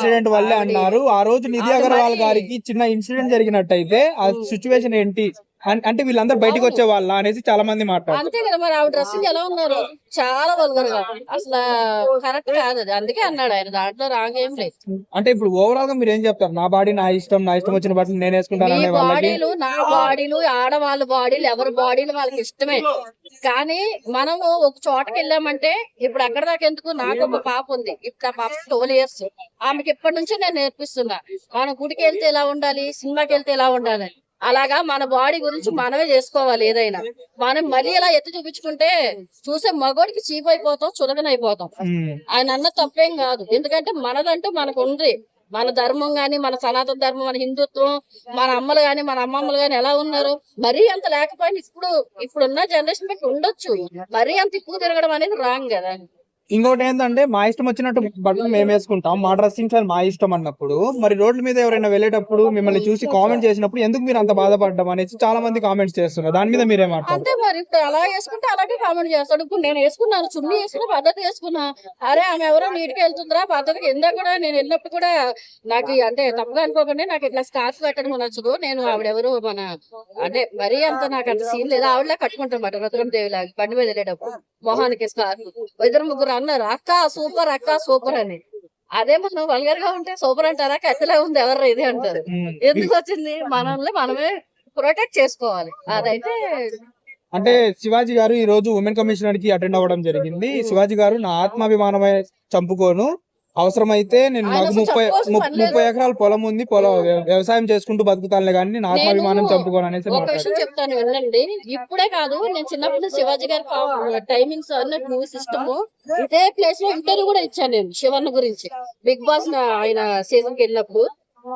Incident వల్లే అన్నారు. ఆ రోజు నిధి అగర్వాల్ గారికి చిన్న ఇన్సిడెంట్ జరిగినట్టయితే ఆ సిచ్యువేషన్ ఏంటి? అంటే వీళ్ళందరూ బయటకు వచ్చే వాళ్ళ అనేసి చాలా మంది మాట్లాడారు అంతే కదా మరి ఆవిడ డ్రెస్సింగ్ ఎలా ఉన్నారు? చాలా వల్గర్గా. అసలు కరెక్ట్ కాదు అది. అందుకే అన్నాడు ఆయన. దాంట్లో రాంగ్ ఏం లేదు. అంటే ఇప్పుడు ఓవరాల్గా మీరు ఏం చెప్తారు? నా బాడీ నా ఇష్టం నా ఇష్టం వచ్చిన బట్టలు నేను వేసుకుంటాను మీ అనే వాళ్ళకి? బాడీలు నా బాడీలు ఆడవాళ్ళ బాడీలు ఎవరి బాడీలు వాళ్ళకి ఇష్టమే. కానీ మనము ఒక చోటకి వెళ్ళామంటే ఇప్పుడు అక్కడ దాకా ఎందుకు? నాకు ఒక పాప ఉంది. ఇప్పుడు ఆ పాప ట్వెల్వ్ ఇయర్స్ ఆమెకి ఇప్పటి నుంచే నేను నేర్పిస్తున్నా. మనం గుడికి వెళ్తే ఎలా ఉండాలి? సినిమాకి వెళ్తే ఎలా ఉండాలి? అని. అలాగా మన బాడీ గురించి మనమే చేసుకోవాలి ఏదైనా. మనం మరీ ఇలా ఎత్తి చూపించుకుంటే చూసే మగోడికి చీప్ అయిపోతాం చులకనైపోతాం. ఉమ్. ఆయన అన్న తప్పేం కాదు. ఎందుకంటే మనదంటూ మనకు ఉంది మన ధర్మం గాని మన సనాతన ధర్మం మన హిందుత్వం మన అమ్మలు గాని మన అమ్మమ్మలు గాని ఎలా ఉన్నారు? మరీ అంత లేకపోయినా ఇప్పుడు ఇప్పుడున్న జనరేషన్ బట్టి ఉండొచ్చు. మరీ అంత ఎక్కువ తిరగడం అనేది రాంగ్ కదా. ఇంకోటి ఏంటంటే మా ఇష్టం వచ్చినట్టు బట్టలు మేము వేసుకుంటాం. మా డ్రెస్సింగ్ స్టైల్ మా ఇష్టం అన్నప్పుడు మరి రోడ్ల మీద ఎవరైనా వెళ్ళేటప్పుడు మిమ్మల్ని చూసి కామెంట్ చేసినప్పుడు ఎందుకు మీరు అంత బాధపడ్డం అనేసి చాలా మంది కామెంట్స్ చేస్తున్నారు. దాని మీద మీరేమంటారు అంతే మరి అలా వేసుకుంటే అలాగే కామెంట్ చేస్తాడు. ఇప్పుడు నేను వేసుకున్నాను చున్నీ వేసుకున్న పద్ధతి వేసుకున్నా. అరే ఆమె ఎవరో నీటికి వెళ్తుందిరా పద్ధతికి ఎందా కూడా నేను వెళ్ళినప్పుడు కూడా నాకు అంటే తప్పుగా అనుకోకుండా నాకు ఇట్లా స్కార్ఫ్ పెట్టడం నచ్చదు నేను ఆవిడెవరు మన అంటే మరీ అంత నాకు అంత సీన్ లేదు. ఆవిడలా కట్టుకుంటాను రుద్రం దేవి లాగా బండి మీద వెళ్ళేటప్పుడు. మొహానికి స్కార్ఫ్ ఇద్దరు ముగ్గురు అన్నారు. అక్క సూపర్ అక్క సూపర్ అని. అదే మనం వల్గర్గా ఉంటే సూపర్ అంటారా? కత్తిలా ఉంది ఎవరు ఇది అంటారు. ఎందుకు వచ్చింది? మనల్ని మనమే ప్రొటెక్ట్ చేసుకోవాలి. అదైతే అంటే శివాజీ గారు ఈ రోజు ఉమెన్ కమిషనర్కి అటెండ్ అవ్వడం జరిగింది. శివాజీ గారు నా ఆత్మాభిమానమే చంపుకోను. అవసరమైతే నేను నాకు ముప్పై. ముప్పై ఎకరాల పొలం ఉంది పొలం వ్య- వ్యవసాయం చేసుకుంటూ బతుకుతానులే కానీ నా ఆత్మాభిమానం చంపుకోను అనేసి ఒక మాట్లాడారు. విషయం చెప్తాను వినండి. ఇప్పుడే కాదు నేను చిన్నప్పుడు శివాజీ గారి టైమింగ్స్ అన్న మూవీ సిస్టమ్ ఇదే ప్లేస్లో ఇంటర్వ్యూ కూడా ఇచ్చాను నేను శివన్న గురించి. బిగ్ బాస్ ఆయన సీజన్కి వెళ్ళినప్పుడు.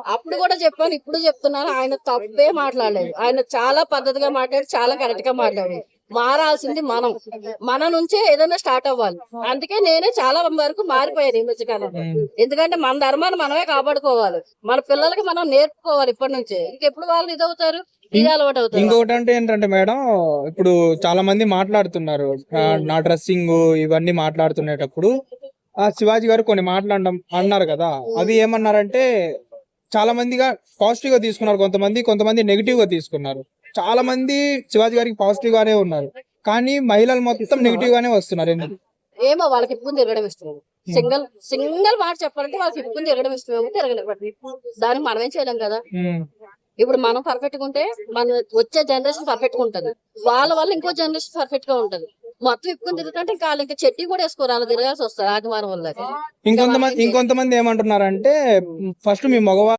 అప్పుడు కూడా చెప్పాను ఇప్పుడు చెప్తున్నాను ఆయన తప్పే మాట్లాడలేదు. ఆయన చాలా పద్ధతిగా మాట్లాడి చాలా కరెక్ట్గా మాట్లాడాడు. మారాల్సింది మనం. మన నుంచే ఏదైనా స్టార్ట్ అవ్వాలి. అందుకే నేనే చాలా వరకు మారిపోయాను ఈ మధ్యకాలంలో. ఎందుకంటే మన ధర్మాన్ని మనమే కాపాడుకోవాలి. మన పిల్లలకి మనం నేర్పుకోవాలి ఇప్పటి నుంచే. ఇంకెప్పుడు వాళ్ళు ఇదవుతారు? ఇది అలవాటు అవుతారు. ఇంకొకటి అంటే ఏంటంటే మేడం ఇప్పుడు చాలా మంది మాట్లాడుతున్నారు. నా డ్రెస్సింగ్ ఇవన్నీ మాట్లాడుతునేటప్పుడు. ఆ శివాజీ గారు కొన్ని మాట్లాడడం అన్నారు కదా. అవి ఏమన్నారంటే చాలా మందిగా పాజిటివ్గా తీసుకున్నారు. కొంతమంది కొంతమంది నెగిటివ్గా తీసుకున్నారు. చాలా మంది శివాజీ గారికి పాజిటివ్ గానే ఉన్నారు. కానీ మహిళలు మొత్తం నెగిటివ్ గానే వస్తున్నారు. ఎందుకు? ఏమో వాళ్ళకి ఇప్పుకుని తిరగడం ఇష్టం సింగిల్ సింగిల్ మాట చెప్పాలంటే వాళ్ళకి ఇప్పుకుని తిరగడం ఇష్టమేమో తిరగలేకపోతే దానికి మనం ఏం చేయలేం కదా? ఇప్పుడు మనం పర్ఫెక్ట్గా ఉంటే మన వచ్చే జనరేషన్ పర్ఫెక్ట్గా ఉంటది. వాళ్ళ వల్ల ఇంకో జనరేషన్ పర్ఫెక్ట్గా ఉంటది. మొత్తం ఇప్పుకుని తిరుగుతుంటే ఇంకా వాళ్ళు ఇంకా చెట్టి కూడా వేసుకోరు. అలా తిరగాల్సి వస్తుంది ఆదివారం వల్ల. ఇంకొంతమంది ఇంకొంతమంది ఏమంటున్నారంటే ఫస్ట్ మీ మగవా